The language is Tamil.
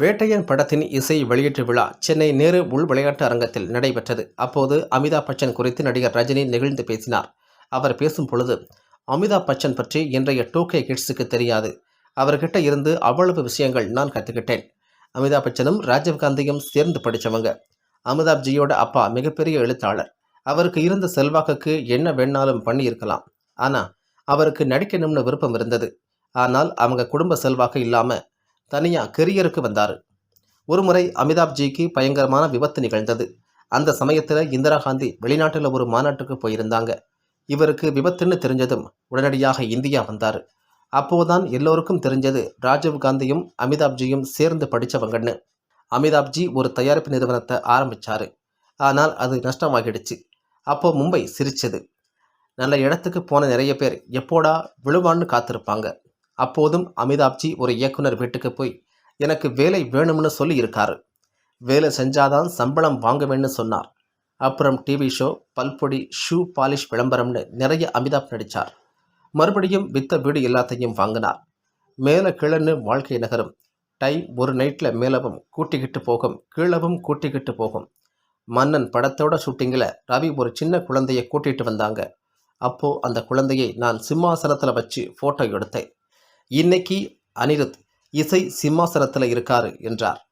வேட்டையன் படத்தின் இசை வெளியீட்டு விழா சென்னை நேரு உள் விளையாட்டு அரங்கத்தில் நடைபெற்றது. அப்போது அமிதாப் பச்சன் குறித்து நடிகர் ரஜினி நெகிழ்ந்து பேசினார். அவர் பேசும் பொழுது அமிதாப் பச்சன் பற்றி இன்றைய டூகே கிட்ஸுக்கு தெரியாது. அவர்கிட்ட இருந்து அவ்வளவு விஷயங்கள் நான் கற்றுக்கிட்டேன் அமிதாப் பச்சனும் ராஜீவ்காந்தியும் சேர்ந்து படித்தவங்க அமிதாப் ஜியோட அப்பா மிகப்பெரிய எழுத்தாளர். அவருக்கு இருந்த செல்வாக்குக்கு என்ன வேணாலும் பண்ணியிருக்கலாம். ஆனால் அவருக்கு நடிக்கணும்னு விருப்பம் இருந்தது. ஆனால் அவங்க குடும்ப செல்வாக்கு இல்லாமல் தனியாக கெரியருக்கு வந்தார். ஒருமுறை அமிதாப்ஜிக்கு பயங்கரமான விபத்து நிகழ்ந்தது. அந்த சமயத்தில் இந்திரா காந்தி வெளிநாட்டில் ஒரு மாநாட்டுக்கு போயிருந்தாங்க. இவருக்கு விபத்துன்னு தெரிஞ்சதும் உடனடியாக இந்தியா வந்தார். அப்போதான் எல்லோருக்கும் தெரிஞ்சது ராஜீவ் காந்தியும் அமிதாப்ஜியும் சேர்ந்து படித்தவங்கன்னு அமிதாப்ஜி ஒரு தயாரிப்பு நிறுவனத்தை ஆரம்பித்தார் ஆனால் அது நஷ்டமாகிடுச்சு. அப்போ மும்பை சிரிச்சது. நல்ல இடத்துக்கு போன நிறைய பேர் எப்போடா விழுவான்னு காத்திருப்பாங்க. அப்போதும் அமிதாப்ஜி ஒரு இயக்குனர் வீட்டுக்கு போய் எனக்கு வேலை வேணும்னு சொல்லி இருக்காரு வேலை செஞ்சாதான் சம்பளம் வாங்குவேன்னு சொன்னார். அப்புறம் டிவி ஷோ பல்பொடி ஷூ பாலிஷ் விளம்பரம்னு நிறைய அமிதாப் நடித்தார் மறுபடியும் வித்த வீடு எல்லாத்தையும் வாங்கினார். மேலே கிழன்னு வாழ்க்கை நகரும். டைம் ஒரு நைட்டில் மேலவும் கூட்டிக்கிட்டு போகும் கீழவும் கூட்டிக்கிட்டு போகும். மன்னன் படத்தோட ஷூட்டிங்கில் ரவி ஒரு சின்ன குழந்தையை கூட்டிகிட்டு வந்தாங்க. அப்போது அந்த குழந்தையை நான் சிம்மாசனத்தில் வச்சு ஃபோட்டோ எடுத்தேன். இன்னைக்கு அனிருத் இசை சிம்மாசனத்தில் இருக்காரு என்றார்.